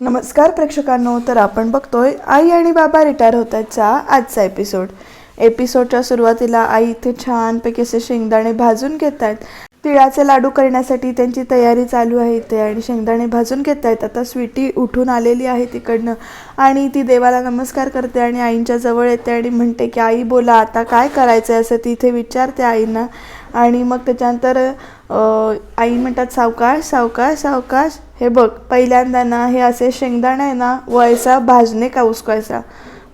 नमस्कार प्रेक्षकांनो तर आपण बघतोय आई आणि बाबा रिटायर होत आहेतचा आजचा एपिसोड एपिसोडच्या सुरुवातीला आई इथे छानपैकी असे शेंगदाणे भाजून घेत आहेत तिळाचे लाडू करण्यासाठी त्यांची तयारी चालू आहे इथे आणि शेंगदाणे भाजून घेत आहेत आता स्वीटी उठून आलेली आहे तिकडनं आणि ती देवाला नमस्कार करते आणि आईंच्या जवळ येते आणि म्हणते की आई बोला आता काय करायचं आहे असं ती इथे विचारते आईंना. आणि मग त्याच्यानंतर आई म्हणतात सावकाश सावकाश सावकाश. हे बघ पहिल्यांदा ना हे असे शेंगदाणे आहे ना वैसा भाजने का उसको ऐसा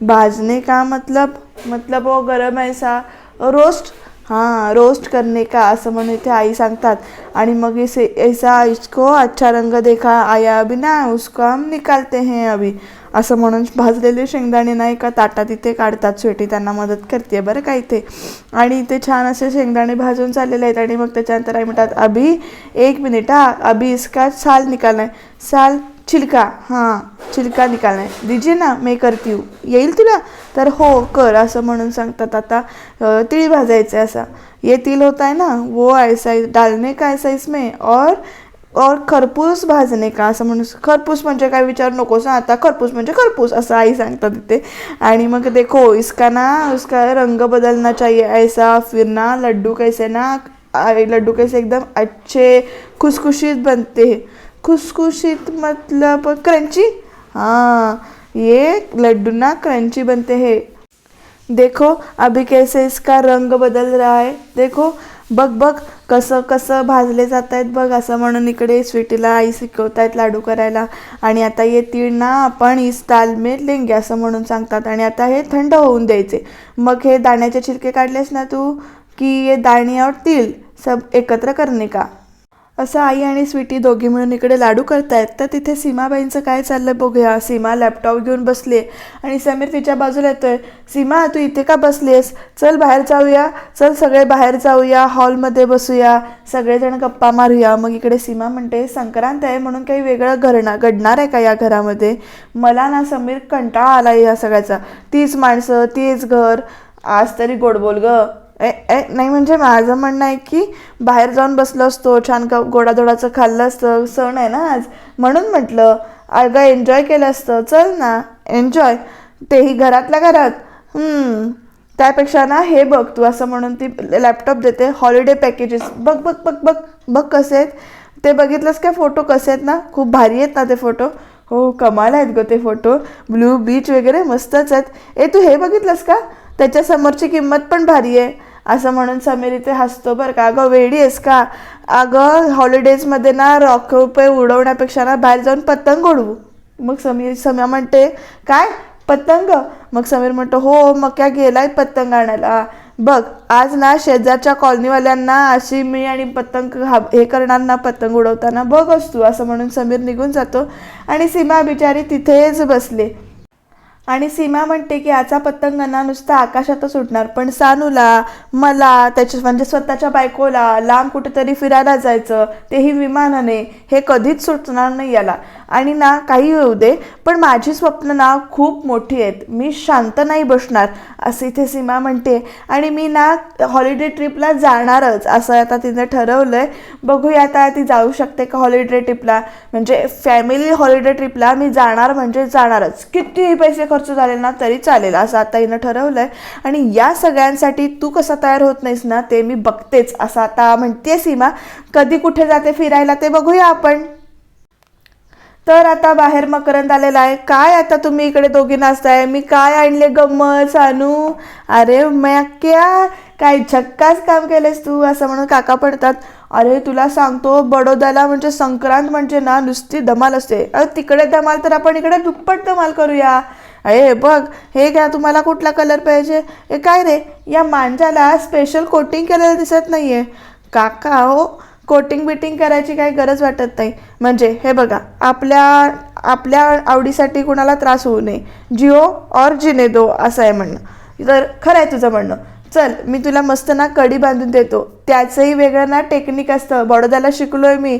भाजने का मतलब? मतलब वो गरम ऐसा रोस्ट? हां रोस्ट करने का असं म्हणून इथे आई सांगतात. आणि मग इसे ऐसा इसको अच्छा रंग देखा आया अभी ना उसको हम निकालते हैं अभी. असं म्हणून भाजलेले शेंगदाणे ना एका ताटात इथे काढतात. स्वेटी त्यांना मदत करते बरं का इथे. आणि इथे छान असे शेंगदाणे भाजून चाललेले आहेत आणि मग त्याच्यानंतर आई म्हणतात अभी एक मिनिट हा. अभी इसका साल निकालना है. साल? छिलका. हां छिलका निकालना है. दीजिए ना मैं करती हूँ. येईल तुला? तर हो कर असं म्हणून सांगतात. आता तिळी भाजायचं भाजायचे असा. ये तिल होता है ना वो ऐसा डालने का ऐसा इसमें और और खरपूस भाजणे का असं म्हणून खरपूस म्हणजे काय विचार नकोस ना आता खरपूस म्हणजे खरपूस असं आई सांगतात तिथे आणि मग देखो इसका ना उसका रंग बदलना चाहिए ऐसा फिर ना लड्डू कैसे ना लड्डू कैसे एकदम अच्छे खुशखुशीत बनते हैं। खुशखुशीत मतलब क्रंची? हाँ ये लड्डू ना क्रंची बनते हैं। देखो अभी कैसे इसका रंग बदल रहा है। देखो बग बग कसं कसं भाजले जात आहेत बघ असं म्हणून इकडे स्वीटीला आई शिकवत आहेत लाडू करायला. आणि आता येतील ना आपण इस ताल में लेंगे असं म्हणून सांगतात. आणि आता हे थंड होऊन द्यायचे. मग हे दाण्याचे छिलके काढलेस ना तू की ये दाणे और तीळ सब एकत्र करणे का? असं आई आणि स्वीटी दोघी मिळून इकडे लाडू करतायत. तर तिथे सीमाबाईंचं काय चाललं बघूया. सीमा लॅपटॉप घेऊन बसली आणि समीर तिच्या बाजूला येतोय. सीमा तू इथे का बसलीस चल बाहेर जाऊया. चल सगळे बाहेर जाऊया. हॉलमध्ये बसूया. सगळेजण गप्पा मारूया. मग इकडे सीमा म्हणते संक्रांत आहे म्हणून काही वेगळं घरणा घडणार आहे का या घरामध्ये? मला ना समीर कंटाळा आला या सगळ्याचा. तीच माणसं तीच घर. आज तरी गोडबोल ग. ए ए नाही म्हणजे माझं म्हणणं आहे की बाहेर जाऊन बसलो असतो छान का गोडाधोडाचं खाल्लं असतं सण आहे ना आज. म्हणून म्हटलं अगं एन्जॉय केलं असतं चल ना एन्जॉय तेही घरातल्या घरात. त्यापेक्षा ना हे बघ तू असं म्हणून ती लॅपटॉप देते हॉलिडे पॅकेजेस बघ बघ बघ बघ बघ कसे आहेत. ते बघितलंस काय? फोटो कसे आहेत ना? खूप भारी आहेत ना ते फोटो. हो कमाल आहेत गं ते फोटो. ब्लू बीच वगैरे मस्तच आहेत. ए तू हे बघितलंस का? त्याच्यासमोरची किंमत पण भारी आहे. असं म्हणून समीर इथे हसतो बरं का. अगं वेडी आहेस का? अगं हॉलिडेजमध्ये ना रॉक रुपये उडवण्यापेक्षा ना बाहेर जाऊन पतंग उडवू. मग समीर समीर म्हणते काय? पतंग? मग समीर म्हणतो हो मग क्या गेलाय पतंग आणायला? बघ आज ना शेजारच्या कॉलनीवाल्यांना अशी मी आणि पतंग हा हे करणार ना पतंग उडवताना बघ तू. असं म्हणून समीर निघून जातो. आणि सीमा बिचारी तिथेच बसले. आणि सीमा म्हणते की याचा पतंग ना नुसता आकाशातच उडणार. पण सानूला मला त्याच्या म्हणजे स्वतःच्या बायकोला लांब कुठेतरी फिरायला जायचं तेही विमानाने हे कधीच सुटणार नाही याला. आणि ना काही होऊ दे पण माझी स्वप्न ना खूप मोठी आहेत. मी शांत नाही बसणार असं इथे सीमा म्हणते. आणि मी ना हॉलिडे ट्रिपला जाणारच असं आता तिने ठरवलं आहे बघूया आता ती जाऊ शकते का हॉलिडे ट्रिपला म्हणजे फॅमिली हॉलिडे ट्रिपला मी जाणार म्हणजे जाणारच. कितीही पैसे खर्च झालेला ना तरी चालेल. असं आता हिनं ठरवलं आहे आणि या सगळ्यांसाठी तू कसा तयार होत नाहीस ना ते मी बघतेच. असं आता म्हणते सीमा कधी कुठे जाते फिरायला ते बघूया आपण. तर आता बाहेर मकरंद आलेला आहे. काय आता तुम्ही इकडे दोघी नाचताय? मी काय आणले गंमत सानू? अरे मॅक्या काय? झक्काच काम केलेस तू? असं म्हणून काका पडतात. अरे तुला सांगतो बडोद्याला म्हणजे संक्रांत म्हणजे ना नुसती धमाल असते. अरे तिकडे धमाल तर आपण इकडे दुप्पट धमाल करूया. अरे बघ हे घ्या तुम्हाला कुठला कलर पाहिजे? हे काय रे या मांजाला स्पेशल कोटिंग केलेलं दिसत नाहीये. काका हो कोटिंग बिटिंग करायची काही गरज वाटत नाही. म्हणजे हे बघा आपल्या आपल्या आवडीसाठी कुणाला त्रास होऊ नये. जिओ और जिने दो असं आहे म्हणणं. तर खरं आहे तुझं म्हणणं. चल मी तुला मस्त ना कडी बांधून देतो. त्याचंही वेगळं ना टेक्निक असतं. बडोद्याला शिकलोय मी.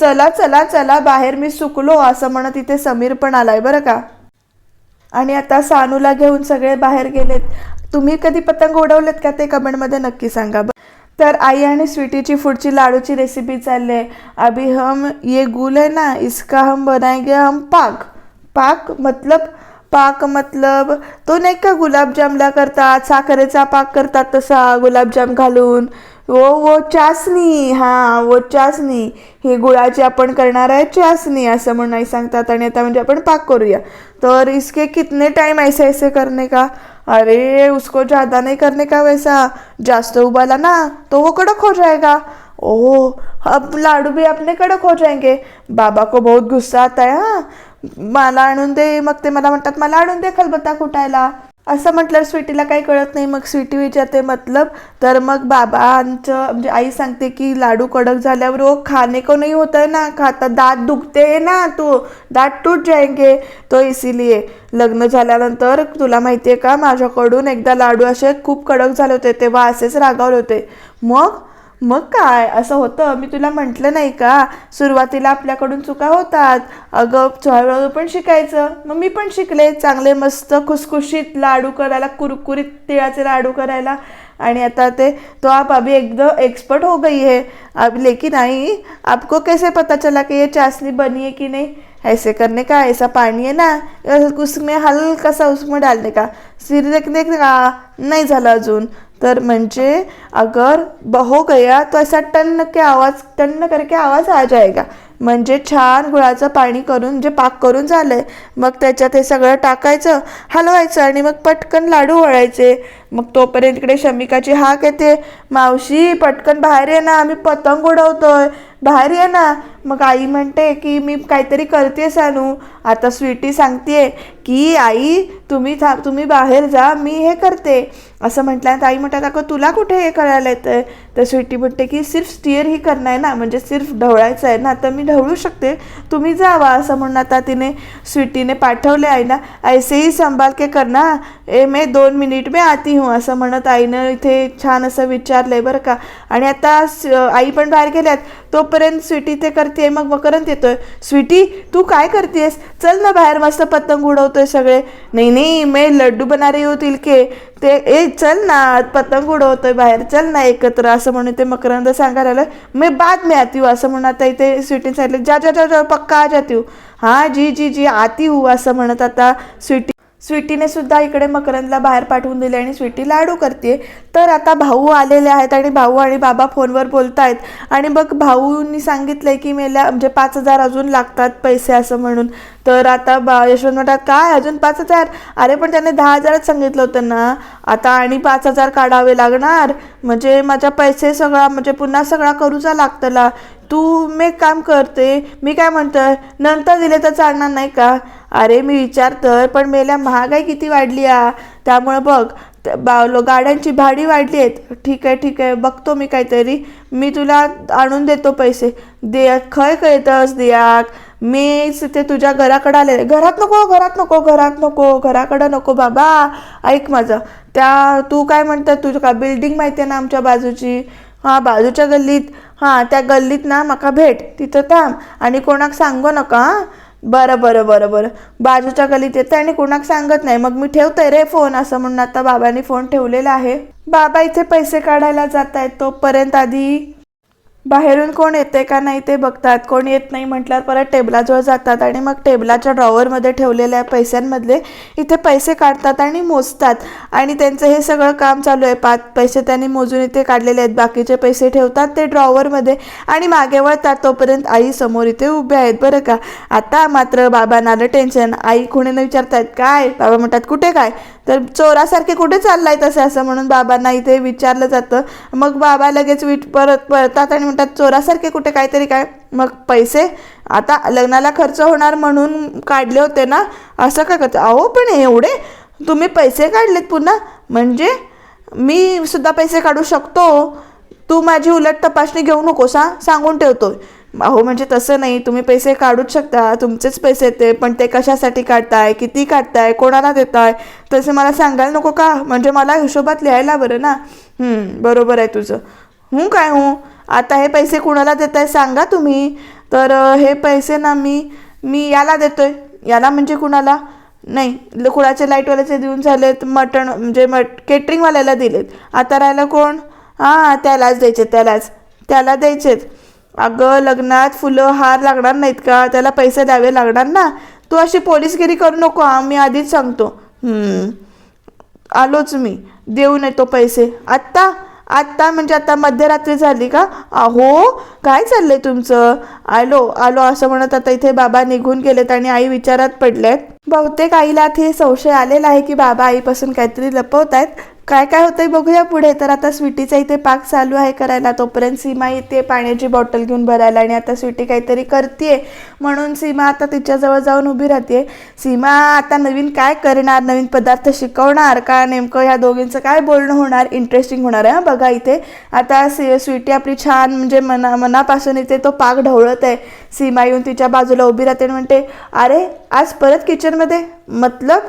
चला चला चला बाहेर मी सुकलो असं म्हणत इथे समीर पण आलाय बरं का? आणि आता सानूला घेऊन सगळे बाहेर गेलेत. तुम्ही कधी पतंग उडवलेत का ते कमेंटमध्ये नक्की सांगा तर आई आणि स्वीटीची फुडची लाडूची रेसिपी चालली आहे. अभी हम ये गुल है ना इसका हम बनाएंगे हम पाक. पाक मतलब पाक मतलब तो नाही का गुलाबजामला करतात साखरेचा पाक करतात तसा गुलाबजाम घालून. वो वो चासणी हां वो चासणी. ही गुळाची आपण करणार आहे चासणी असं म्हणून आई सांगतात. आणि आता म्हणजे आपण पाक करूया. तर इसके कितने टाइम ऐसे ऐसे करने का? अरे उसको ज़्यादा नहीं करने का वैसा. जास्त उबाला ना तो वो कड़क हो जाएगा. ओह अब लाडू भी अपने कड़क हो जाएंगे. बाबा को बहुत गुस्सा आता है हां. मला आणून दे मग ते मला म्हणतात मला आणून दे खलबत्ता कुटायला. असं म्हटलं स्वीटीला काही कळत नाही. मग स्वीटी विचारते मतलब तर मग बाबांचं म्हणजे आई सांगते की लाडू कडक झाल्यावर ओ खाने को नाही होता ना खाता. दात दुखते ना तू. दात टूट जायगे. तो इसिलिये लग्न झाल्यानंतर तुला माहिती आहे का माझ्याकडून एकदा लाडू असे खूप कडक झाले होते. तेव्हा असेच रागावले होते. मग मग काय? असं होतं. मी तुला म्हटलं नाही का? सुरुवातीला आपल्याकडून चुका होतात. अगं हळूहळू पण शिकायचं. मग मी पण शिकले. चांगले मस्त खुसखुशीत लाडू करायला कुरकुरीत तिळाचे लाडू करायला. आणि आता ते तो आप अभी एकदम एक्सपर्ट हो गई है. अब लेकिन आई आपको कैसे पता चला कि ये चाशनी बनी है कि नहीं? ऐसे करने का ऐसा पानी है ना? उसमें हलकासा उसमें डालने का। सिर देखने का नाही झालं अजून. तर म्हणजे अगर बहो गया तो असा टन्न के आवाज टन्न करके आवाज आ जाएगा. म्हणजे छान गुळाचं पाणी करून जे पाक करून झालंय मग त्याच्यात हे सगळं टाकायचं हलवायचं आणि मग पटकन लाडू वळायचे. मग तोपर्यंत इकडे शमिकाची हाक येते. मावशी पटकन बाहेर ये ना आम्ही पतंग उडवतोय. बाहेर ये ना. मग आई म्हणते की मी काहीतरी करते सानू. आता स्वीटी सांगते की आई तुम्ही था तुम्ही बाहेर जा मी हे करते. असं म्हटल्यानंतर आई म्हणतात अगं तुला कुठे हे करायला येतं तर स्वीटी म्हणते की सिर्फ स्टिअर ही करणं आहे ना. म्हणजे सिर्फ ढवळायचं आहे ना. तर मी ढवळू शकते. तुम्ही जावा. असं म्हणून आता तिने स्वीटीने पाठवले आहे ना ऐसेही संभाल के करना. ए मे दोन मिनिट में आती हूँ असं म्हणत आईनं इथे छान असं विचारलंय बरं का. आणि आता आई पण बाहेर गेल्यात. तोपर्यंत स्वीटी ते करते मग मकरंत येतोय स्वीटी तू काय करतेस चल ना बाहेर मस्त पतंग उडवतोय सगळे. नाही नाही मी लड्डू बनारे होतील के. ते ए चल ना पतंग उडवतोय बाहेर. चल ना एकत्र असं म्हणून ते मकरंद सांगायला आलं मी बाद में आती असं म्हणून आता इथे स्वीटीने सांगितलं. जा जा जा जा पक्का आ जाती हूँ हां जी जी जी आती हूँ असं म्हणत आता स्वीटी स्वीटीने सुद्धा इकडे मकरंदला बाहेर पाठवून दिले आणि स्वीटी लाडू करते तर आता भाऊ आलेले आहेत आणि भाऊ आणि बाबा फोनवर बोलत आहेत आणि मग भाऊनी सांगितलंय की मेल्या म्हणजे पाच हजार अजून लागतात पैसे असं म्हणून. तर आता बा यशवंत म्हणतात काय? अजून पाच हजार? अरे पण त्याने दहा हजारच सांगितलं होतं ना. आता आणि पाच हजार काढावे लागणार. म्हणजे माझ्या पैसे सगळा म्हणजे पुन्हा सगळा करूचा लागतला. तू मी एक काम करते. मी काय म्हणतोय? नंतर दिले तर चालणार नाही का? अरे मी विचारतोय पण मेल्या महागाई किती वाढली आ? त्यामुळे बघ बा लो- गाड्यांची भाडी वाढली आहेत. ठीक आहे ठीक आहे बघतो मी काहीतरी. मी तुला आणून देतो पैसे. दे खय कळतंस दियाक. मीच ते तुझ्या घराकडं आले. घरात नको घरात नको घरात नको घराकडं नको बाबा. ऐक माझं. त्या तू काय म्हणतात तुझं का बिल्डिंग माहिती आहे ना आमच्या बाजूची? हां बाजूच्या गल्लीत. हां त्या गल्लीत ना म्हाका भेट. तिथं थांब. आणि कोणाक सांगू नका हां. बरं बरं बरं बरं. बाजूच्या गलीत येते आणि कोणाक सांगत नाही. मग मी ठेवतोय रे फोन. असं म्हणून आता बाबांनी फोन ठेवलेला आहे. बाबा इथे पैसे काढायला जात आहेत तोपर्यंत आधी बाहेरून कोण येते का नाही ते बघतात. कोण येत नाही म्हटल्यावर परत टेबलाजवळ जातात आणि मग टेबलाच्या ड्रॉवरमध्ये ठेवलेल्या पैशांमधले इथे पैसे काढतात आणि मोजतात. आणि त्यांचं हे सगळं काम चालू आहे. पाच पैसे त्यांनी मोजून इथे काढलेले आहेत. बाकीचे पैसे ठेवतात ते ड्रॉवरमध्ये आणि मागे वळतात. तोपर्यंत आई समोर इथे उभे आहेत. बरं का? आता मात्र बाबांना आलं टेन्शन आई कुणी न विचारतात काय? बाबा म्हणतात कुठे काय? तर चोरासारखे कुठे चाललाय तसं असं म्हणून बाबांना इथे विचारलं जातं. मग बाबा लगेच विट परत पळतात आणि म्हणतात चोरासारखे कुठे काहीतरी काय? मग पैसे? आता लग्नाला खर्च होणार म्हणून काढले होते ना? असं का करतं? अहो पण एवढे? तुम्ही पैसे काढलेत पुन्हा? म्हणजे? मी सुद्धा पैसे काढू शकतो? तू माझी उलट तपासणी घेऊ नकोस हा? सांगून ठेवतोय. अहो म्हणजे तसं नाही. तुम्ही पैसे काढूच शकता. तुमचेच पैसे ते. पण ते कशासाठी काढताय? किती काढताय? कोणाला देताय? तसे मला सांगायला नको का? म्हणजे मला हिशोबात लिहायला बरं ना. बरोबर आहे तुझं. हूं काय हूं? आता हे पैसे कुणाला देताय सांगा तुम्ही. तर हे पैसे ना मी मी याला देतोय. याला म्हणजे कुणाला? नाही. ल- कुणाचे लाईटवाल्याचे देऊन झालेत मटण म्हणजे मट केटरिंगवाल्याला दिलेत. आता राहिलं कोण? हां त्यालाच द्यायचे त्यालाच. त्याला द्यायचेत. अगं लग्नात फुलं हार लागणार नाहीत का? त्याला पैसे द्यावे लागणार ना? तू अशी पोलीसगिरी करू नको आम्ही आधीच सांगतो. आलोच मी. देऊन येतो पैसे. आत्ता? आत्ता? म्हणजे आता मध्यरात्री झाली का? अहो काय चाललंय तुमचं? आलो आलो असं म्हणत आता इथे बाबा निघून गेलेत आणि आई विचारात पडल्यात. बहुतेक आईला हे संशय आलेला आहे की बाबा आईपासून काहीतरी लपवत आहेत काय काय होतंय बघूया पुढे. तर आता स्वीटीचा इथे पाक चालू आहे करायला. तोपर्यंत सीमा येते पाण्याची बॉटल घेऊन भरायला आणि आता स्वीटी काहीतरी करते म्हणून सीमा आता तिच्याजवळ जाऊन उभी राहते सीमा आता नवीन काय करणार? नवीन पदार्थ शिकवणार का? नेमकं ह्या दोघींचं काय बोलणं होणार? इंटरेस्टिंग होणार आहे बघा इथे. आता सी स्वीटी आपली छान म्हणजे मना मनापासून इथे तो पाक ढवळत आहे. सीमा येऊन तिच्या बाजूला उभी राहते आणि म्हणते अरे आज परत किचनमध्ये मतलब?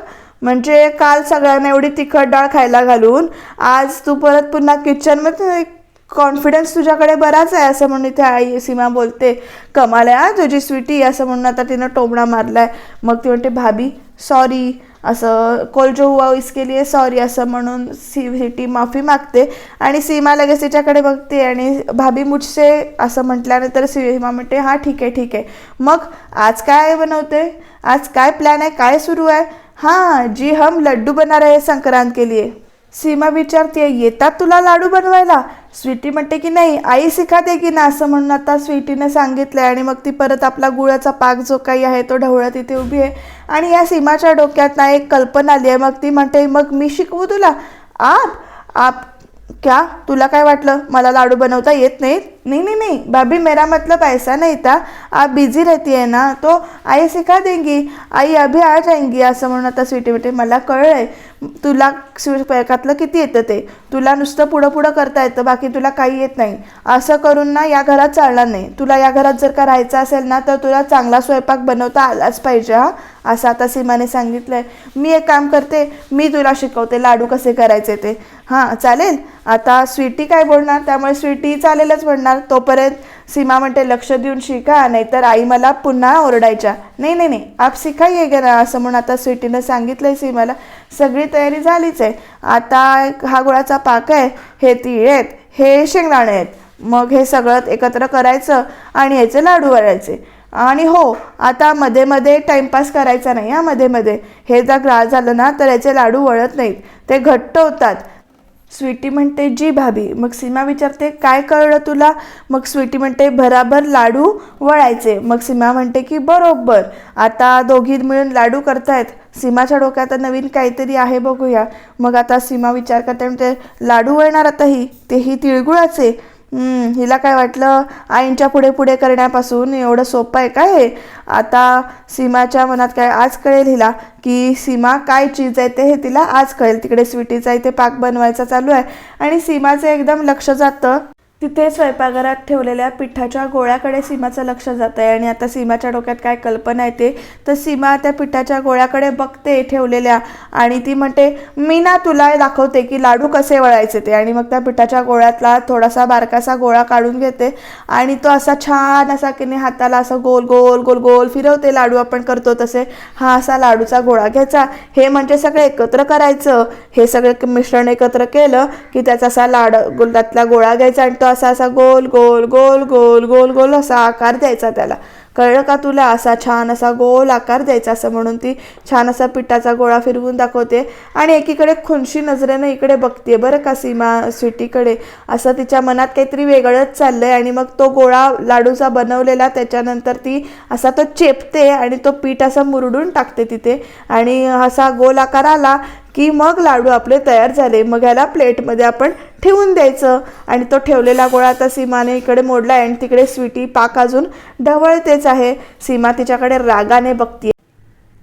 म्हणजे काल सगळ्यांना एवढी तिखट डाळ खायला घालून आज तू परत पुन्हा किचनमध्ये कॉन्फिडन्स तुझ्याकडे बराच आहे असं म्हणून इथे आई सीमा बोलते कमाल आहे तुझी स्वीटी असं म्हणून आता तिनं टोमणा मारलाय. मग ती म्हणते भाभी सॉरी असं कोल जो हुआ इसके लिए सॉरी असं म्हणून सी सिटी माफी मागते. आणि सीमा लगेच तिच्याकडे बघते आणि भाभी मुझसे असं म्हटल्यानंतर सीमा म्हणते हां ठीक आहे ठीक. आहे मग आज काय बनवते? आज काय प्लॅन आहे? काय सुरू आहे? हां जी हम लड्डू बना रहे संक्रांत के लिए. सीमा विचारते येतात तुला लाडू बनवायला? स्वीटी म्हणते की नाही आई शिकाते की ना असं म्हणून आता स्वीटीने सांगितलंय आणि मग ती परत आपला गुळाचा पाक जो काही आहे तो ढवळत इथे उभी आहे. आणि या सीमाच्या डोक्यात ना एक कल्पना आली आहे. मग ती म्हणते मग मी शिकवू तुला? आप आप क्या? तुला काय वाटलं? मला लाडू बनवता येत नाहीत? नहीं नहीं नहीं. भाभी मेरा मतलब ऐसा नहीं था आप बिजी रहती है ना? तो आई सिखा देंगी. आई अभी आ जाएंगी. असं म्हणून आता स्वीटी म्हणते मला कळलंय. तुला स्वयंपाकातलं किती येतं ते? तुला नुसतं पुढं पुढं करता येतं बाकी तुला काही येत नाही. असं करून ना या घरात चालणार नाही. तुला या घरात जर का राहायचं असेल ना तर तुला चांगला स्वयंपाक बनवता आलाच पाहिजे हा. असं आता सीमाने सांगितलं आहे मी एक काम करते मी तुला शिकवते लाडू कसे करायचे ते. हां चालेल. आता स्वीटी काय बोलणार? त्यामुळे स्वीटी चालेलच म्हणणार तोपर्यंत सीमा म्हणते लक्ष देऊन शिका नाहीतर आई मला पुन्हा ओरडायच्या. नाही नाही नाही. आप शिकाई ना असं म्हणून आता स्वीटीनं सांगितलंय सीमाला. सगळी तयारी झालीच आहे. आता हा गुळाचा पाक आहे हे तीळ आहेत हे शेंगदाणे आहेत. मग हे सगळं एकत्र करायचं आणि याचे लाडू वळायचे. आणि हो आता मध्ये मध्ये टाइमपास करायचा नाही हा मध्ये मध्ये. हे जर ग्रास झालं ना तर याचे लाडू वळत नाहीत. ते घट्ट होतात. स्वीटी म्हणते जी भाभी. मग सीमा विचारते काय कळलं तुला? मग स्वीटी म्हणते भराभर लाडू वळायचे. मग सीमा म्हणते की बरोबर. आता दोघी मिळून लाडू करतायत. सीमाच्या डोक्यात आता नवीन काहीतरी आहे बघूया. मग आता सीमा विचार करते म्हणते लाडू वळणार आता ही तेही तिळगुळाचे. हिला काय वाटलं? आईंच्या पुढे पुढे करण्यापासून एवढं सोपं आहे काय हे? आता सीमाच्या मनात काय आज कळेल हिला की सीमा काय चीज आहे ते हे तिला आज कळेल. तिकडे स्वीटीचा इथे पाक बनवायचा चालू आहे. आणि सीमाचं एकदम लक्ष जातं तिथे स्वयंपाकघरात ठेवलेल्या पिठाच्या गोळ्याकडे सीमाचं लक्ष जात आहे आणि आता सीमाच्या डोक्यात काय कल्पना येते तर सीमा त्या पिठाच्या गोळ्याकडे बघते ठेवलेल्या आणि ती म्हणते मी ना तुला दाखवते की लाडू कसे वळायचे ते. आणि मग त्या पिठाच्या गोळ्यातला थोडासा बारकासा गोळा काढून घेते आणि तो असा छान असा की नाही हाताला असं गोल गोल गोल गोल फिरवते लाडू आपण करतो तसे. हा असा लाडूचा गोळा घ्यायचा. हे म्हणजे सगळं एकत्र करायचं. हे सगळं मिश्रण एकत्र केलं की त्याचा असा लाड गोल- त्यातला गोळा घ्यायचा आणि तो असा असा गोल गोल गोल गोल गोल गोल असा आकार द्यायचा त्याला. कळलं का तुला? असा छान असा गोल आकार द्यायचा असं म्हणून ती छान असा पिठाचा गोळा फिरवून दाखवते. आणि एकीकडे खुनशी नजरेनं इकडे बघते बरं का सीमा स्वीटीकडे. असं तिच्या मनात काहीतरी वेगळंच चाललंय आणि मग तो गोळा लाडूचा बनवलेला त्याच्यानंतर ती असा तो चेपते आणि तो पीठ असा मुरडून टाकते तिथे. आणि असा गोल आकार आला की मग लाडू आपले तयार झाले. मग ह्याला प्लेटमध्ये आपण ठेवून द्यायचं. आणि तो ठेवलेला गोळा आता सीमाने इकडे मोडला आहे आणि तिकडे स्वीटी पाक अजून ढवळतेच आहे. सीमा तिच्याकडे रागाने बघते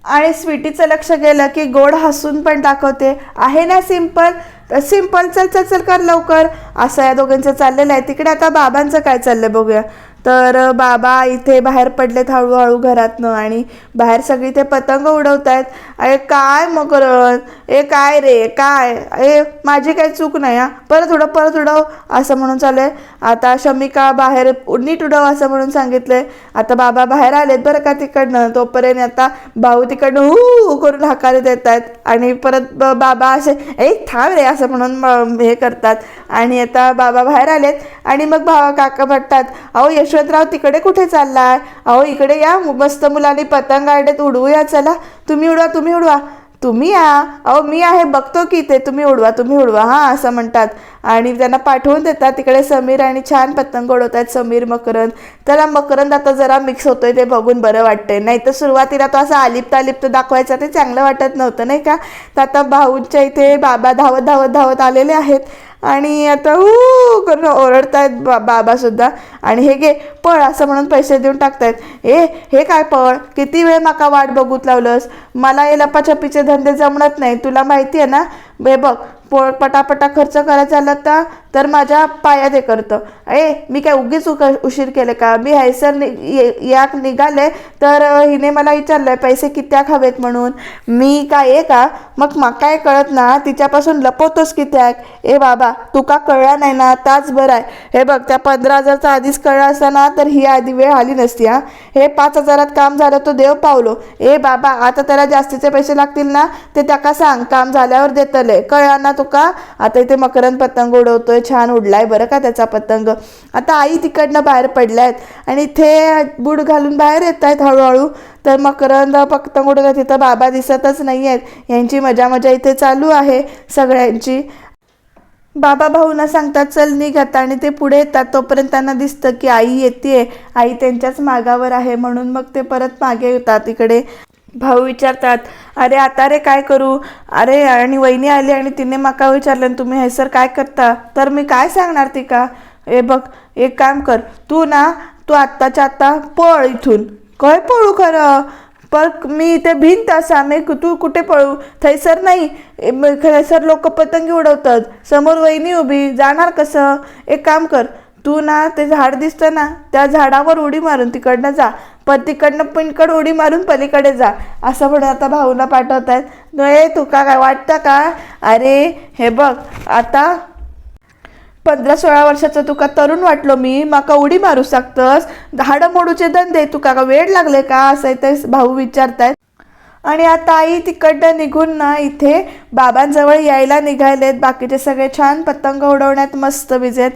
आणि स्वीटीचं लक्ष गेलं की गोड हसून पण दाखवते. आहे ना सिंपल तर सिंपल चल चल चल कर लवकर. असं या दोघांचं चाललेलं आहे. तिकडे आता बाबांचं काय चाललंय बघूया. तर बाबा इथे बाहेर पडलेत हळूहळू घरातनं आणि बाहेर सगळी ते पतंग उडवत आहेत अरे काय मकरण ए काय रे काय? ए माझी काही चूक नाही हा? परत उडव परत उडव असं म्हणून चालू आहे. आता शमिका बाहेर नीट उडव असं म्हणून सांगितलंय. आता बाबा बाहेर आलेत बरं का तिकडनं? तोपर्यंत आता भाऊ तिकडनं हू करून हाकारे देत आहेत आणि परत ब- बाबा असे ए थांब रे असं म्हणून हे करतात. आणि आता बाबा बाहेर आलेत. आणि मग भावा काका म्हणतात अहो यशवंतराव तिकडे कुठे चाललाय? अहो इकडे या मस्त मुलांनी पतंग गाड्यात उडवूया चला. तुम्ही उडवा तुम्ही उडवा. तुम्ही या. अहो मी आहे बघतो की ते तुम्ही उडवा तुम्ही उडवा. हां असं म्हणतात. आणि त्यांना पाठवून देतात. तिकडे समीर आणि छान पतंग उडवतात समीर मकरंद. त्याला मकरंद आता जरा मिक्स होतोय ते बघून बरं वाटतंय. नाही तर सुरुवातीला तो असा आलिप्त आलिप्त दाखवायचा ते चांगलं वाटत नव्हतं नाही का? तर आता भाऊंच्या इथे बाबा धावत धावत धावत आलेले आहेत. आणि आता ऊ करून ओरडतायत बा बाबासुद्धा आणि हे घे पळ असं म्हणून पैसे देऊन टाकतायत. ए हे काय पळ? किती वेळ माका वाट बघूत लावलंस? मला हे लपाछपीचे धंदे जमणत नाही. तुला माहिती आहे ना? बे बघ पो पटापटा खर्च करायचा झाला तर तर माझ्या पायात हे करतं. ए मी काय उगीच उक उशीर केले का? मी हैसर नि ये- याक निघाले तर हिने मला विचारलं पैसे कित्याक हवेत म्हणून? मी काय आहे का? मग मग काय कळत ना तिच्यापासून लपवतोस कित्याक? ए बाबा तुका कळला नाही ना ताच बरं आहे हे बघ त्या पंधरा हजारचा आधीच कळला असता ना तर ही आधी वेळ आली नसती हा. हे पाच हजारात काम झालं तो देव पावलो. ए बाबा आता त्याला जास्तीचे पैसे लागतील ना ते त्याका सांग काम झाल्यावर देतले. कळला ना का? आता इथे मकरंद पतंग उडवतोय छान उडलाय बरं का त्याचा पतंग. आता आई तिकडनं बाहेर पडल्यात आणि इथे बूड घालून बाहेर येत आहेत हळूहळू. तर मकरंद पतंग उडवत तिथं बाबा दिसतच नाही आहेत यांची मजा मजा इथे चालू आहे सगळ्यांची. बाबा भाऊना सांगतात चल निघत आणि ते पुढे येतात. तोपर्यंत त्यांना दिसतं की आई येते आई त्यांच्याच मागावर आहे म्हणून मग ते परत मागे येतात इकडे. भाऊ विचारतात अरे आता रे काय करू? अरे आणि वहिनी आली आणि तिने माका विचारलं "आणि तुम्ही हे काय करता? तर मी काय सांगणार ती का ए बघ एक काम कर तू ना तू आत्ताच्या आत्ता पळ इथून. काय पळू खरं? पण मी इथे भिंत असा मी तू कुठे पळू? थैसर नाही थैसर लोक पतंगी उडवतात. समोर वहिनी उभी जाणार कसं? एक काम कर तू ना ते झाड दिसतं ना त्या झाडावर उडी मारून तिकडनं जा. पण तिकडनं पिणकड उडी मारून पलीकडे जा असं म्हणून आता भाऊला पाठवत आहेत नये तुका काय वाटतं का? अरे हे बघ आता पंधरा सोळा वर्षाचा तुका तरुण वाटलो मी माका उडी मारू शकतस. हाडं मोडूचे धंदे तुका का वेळ लागले का? असं ते भाऊ विचारतायत. आणि आता आई तिकडनं निघून ना इथे बाबांजवळ यायला निघालेत बाकीचे सगळे छान पतंग उडवण्यात मस्त विजेत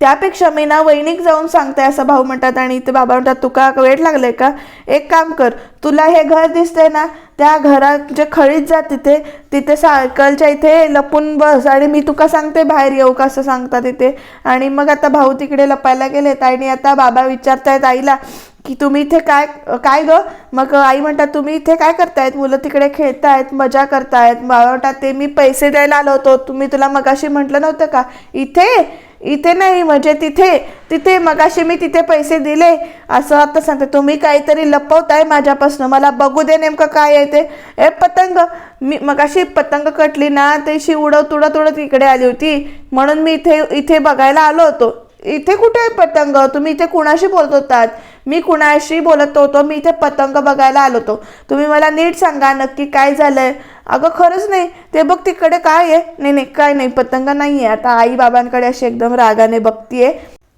त्यापेक्षा मी ना वैनिक जाऊन सांगते असं भाऊ म्हणतात. आणि ते बाबा म्हणतात तुका वेळ लागलाय का? एक काम कर तुला हे घर दिसतंय ना त्या घरात जे खळीत जा तिथे तिथे सायकलच्या इथे लपून बस आणि मी तुका सांगते बाहेर येऊ का असं सांगतात तिथे. आणि मग आता भाऊ तिकडे लपायला गेलेत आणि आता बाबा विचारतायत आईला की तुम्ही इथे काय काय ग? मग आई म्हणतात तुम्ही इथे काय करतायत? मुलं तिकडे खेळतायत मजा करतायत. बाबा म्हणतात ते मी पैसे द्यायला आलो होतो तुम्ही तुला मगाशी म्हटलं नव्हतं का? इथे? इथे नाही म्हणजे तिथे तिथे मगाशी मी तिथे पैसे दिले. असं आता सांगते तुम्ही काहीतरी लपवताय माझ्यापासून. मला बघू दे नेमकं काय आहे ते. ए पतंग. मी मगाशी पतंग कटली ना तशी उडवत उडत उडत इकडे आली होती. म्हणून मी इथे इथे बघायला आलो होतो. इथे कुठे आहे पतंग? तुम्ही इथे कुणाशी बोलत होतात? मी कुणाशी बोलत होतो? मी इथे पतंग बघायला आलो होतो. तुम्ही मला नीट सांगा नक्की काय झालंय. अगं खरंच नाही. ते बघ तिकडे काय आहे. नाही नाही काय नाही. पतंग नाही आहे आता आई बाबांकडे अशी एकदम रागाने बघतीये.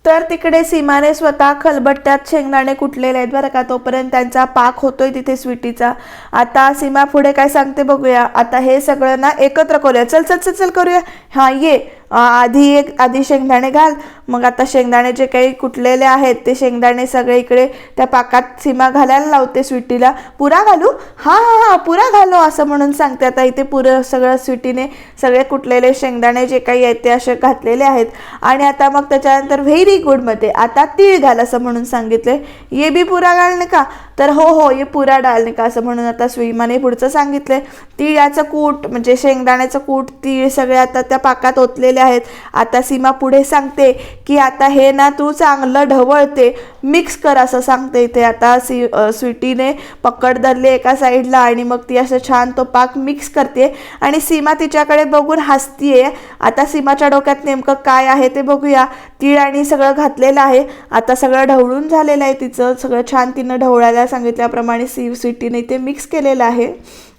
तर तिकडे सीमाने स्वतः खलबट्ट्यात शेंगदाणे कुटलेले आहेत बरं का. तोपर्यंत त्यांचा पाक होतोय तिथे स्वीटीचा. आता सीमा पुढे काय सांगते बघूया. आता हे सगळं ना एकत्र करूया. चल चल चल चल करूया. हां ये. आधी एक आधी शेंगदाणे घाल. मग आता शेंगदाणे जे काही कुटलेले आहेत ते शेंगदाणे सगळे इकडे त्या पाकात सीमा घालायला लावते स्वीटीला. पुरा घालू? हां हां हां पुरा घालो असं म्हणून सांगते. आता इथे पुरं सगळं स्वीटीने सगळे कुटलेले शेंगदाणे जे काही आहेत ते असे घातलेले आहेत. आणि आता मग त्याच्यानंतर व्हेरी गुडमध्ये आता तीळ घाल असं म्हणून सांगितले ये बी पुरा घाल का तर हो हो ये पुरा डाळ का असं म्हणून आता स्वीमाने पुढचं सांगितलंय. तिळाचं कूट म्हणजे शेंगदाण्याचं कूट तीळ सगळे आता त्या पाकात ओतलेले आहेत. आता सीमा पुढे सांगते की आता हे ना तू चांगलं ढवळते. मिक्स कर असं सांगते इथे आता सी स्वीटीने. पकड धरली एका साईडला आणि मग ती असं छान तो पाक मिक्स करते. आणि सीमा तिच्याकडे बघून हसतीये. आता सीमाच्या डोक्यात नेमकं काय आहे ते बघूया. तीळ आणि सगळं घातलेलं आहे. आता सगळं ढवळून झालेलं आहे तिचं. सगळं छान तिनं ढवळायला सांगितल्याप्रमाणे सी स्वीटीने इथे मिक्स केलेलं आहे.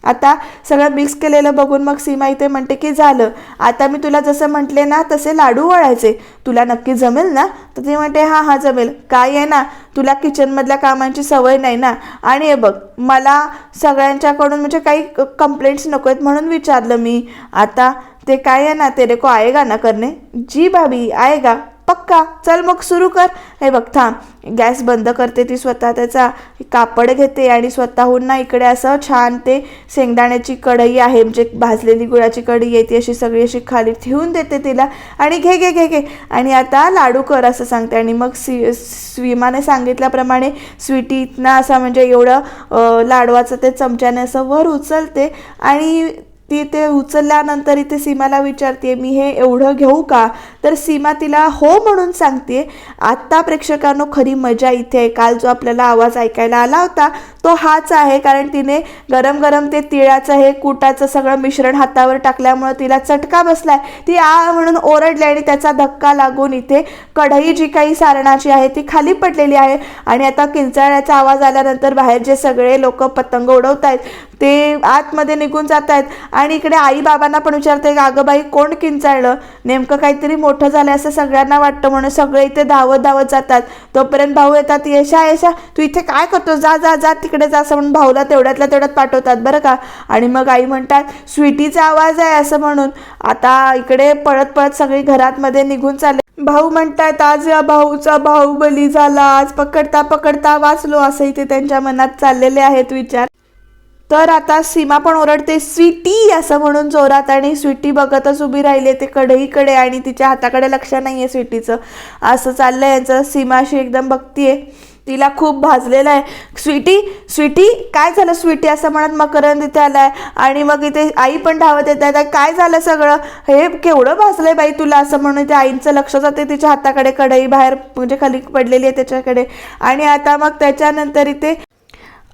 आता सगळं मिक्स केलेलं बघून मग सीमा इथे म्हणते की झालं. आता मी तुला जसं म्हटले ना तसे लाडू वळायचे. तुला नक्की जमेल ना? तर ती म्हणते हां हां जमेल. काय आहे ना? तुला किचनमधल्या कामांची सवय नाही ना? आणि हे बघ मला सगळ्यांच्याकडून म्हणजे काही कंप्लेंट्स नको आहेत म्हणून विचारलं मी. आता ते काय आहे ना तेरे को आएगा ना करणे जी भाभी आएगा. पक्का चल मग सुरू कर. हे बघ थांब. गॅस बंद करते ती स्वतः त्याचा. कापड घेते आणि स्वतःहून ना इकडे असं छान ते शेंगदाण्याची कढई आहे म्हणजे भाजलेली गुळाची कढई आहे ती अशी सगळी अशी खाली ठेवून देते तिला. आणि घे घे घे घे. आणि आता लाडू कर असं सांगते. आणि मग सी स्विमाने सांगितल्याप्रमाणे स्वीटी इथनं असा म्हणजे एवढं लाडवाचं ते चमच्याने असं वर उचलते. आणि ती ते उचलल्यानंतर इथे सीमाला विचारते मी हे एवढं घेऊ का? तर सीमा तिला हो म्हणून सांगते आत्ता प्रेक्षकांनो खरी मजा इथे आहे. काल जो आपल्याला आवाज ऐकायला आला होता तो हाच आहे. कारण तिने गरम गरम ते तिळाचं हे कुटाचं सगळं मिश्रण हातावर टाकल्यामुळं तिला चटका बसलाय. ती आ म्हणून ओरडली आणि त्याचा धक्का लागून इथे कढई जी काही सारणाची आहे ती खाली पडलेली आहे. आणि आता किंचाळ्याचा आवाज आल्यानंतर बाहेर जे सगळे लोक पतंग उडवत आहेत ते आतमध्ये निघून जात आहेत आणि इकडे आई बाबांना पण विचारते की अगं बाई कोण किंचाळलं? नेमकं काहीतरी मोठं झालं असं सगळ्यांना वाटतं म्हणून सगळे इथे धावत धावत जातात. तोपर्यंत भाऊ येतात यशा यशा तू इथे काय करतो जा जा जा तिकडे जा असं म्हणून भाऊला तेवढ्यातल्या तेवढ्यात पाठवतात बरं का. आणि मग आई म्हणतात स्वीटीचा आवाज आहे असं म्हणून. आता इकडे पळत पळत सगळी घरातमध्ये निघून चालले. भाऊ म्हणतायत आज या भाऊचा बली झाला. आज पकडता पकडता वाचलो असं इथे त्यांच्या मनात चाललेले आहेत विचार. तर आता सीमा पण ओरडते स्वीटी असं म्हणून जोरात आणि स्वीटी बघतच उभी राहिली ते कढईकडे आणि तिच्या हाताकडे लक्ष नाही आहे स्वीटीचं. असं चाललंय यांचं सीमाशी एकदम बघतीये. तिला खूप भाजलेलं आहे. स्वीटी स्वीटी काय झालं स्वीटी? असं म्हणत मकरंद इथे आलाय आणि मग इथे आई पण धावत येत आहे. काय झालं सगळं? हे केवढं भाजलंय बाई तुला? असं म्हणून ते आईंचं लक्ष जाते. तिच्या हाताकडे कढई बाहेर म्हणजे खाली पडलेली आहे त्याच्याकडे. आणि आता मग त्याच्यानंतर इथे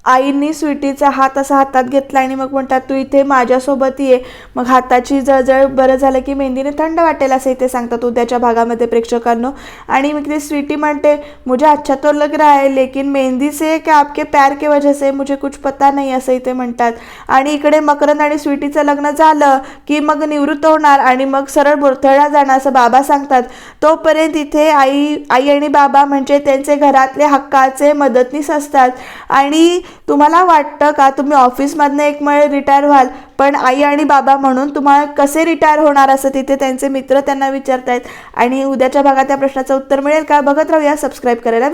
आईंनी स्वीटीचा हात असा हातात घेतला आणि मग म्हणतात तू इथे माझ्यासोबत ये. मग हाताची जळजळ बरं झालं की मेहंदीने थंड वाटेल असं इथे सांगतात उद्याच्या भागामध्ये प्रेक्षकांनो. आणि मग ते स्वीटी म्हणते मुझे अच्छा तो लग रहा है लेकिन मेहंदी से क्या आपके प्यार के वजह से? मुझे कुछ पता नाही असं इथे म्हणतात. आणि इकडे मकरंद आणि स्वीटीचं लग्न झालं की मग निवृत्त होणार आणि मग सरळ बोरथळला जाणार असं बाबा सांगतात. तोपर्यंत इथे आई आई आणि बाबा म्हणजे त्यांचे घरातले हक्काचे मदतनीस असतात. आणि तुम्हाला वाटतं का? तुम्ही ऑफिसमधनं एक वेळ रिटायर व्हाल पण आई आणि बाबा म्हणून तुम्हाला कसे रिटायर होणार असं तिथे त्यांचे मित्र त्यांना विचारतायत? आणि उद्याच्या भागात त्या प्रश्नाचं उत्तर मिळेल का? बघत राहूया सबस्क्राईब करायला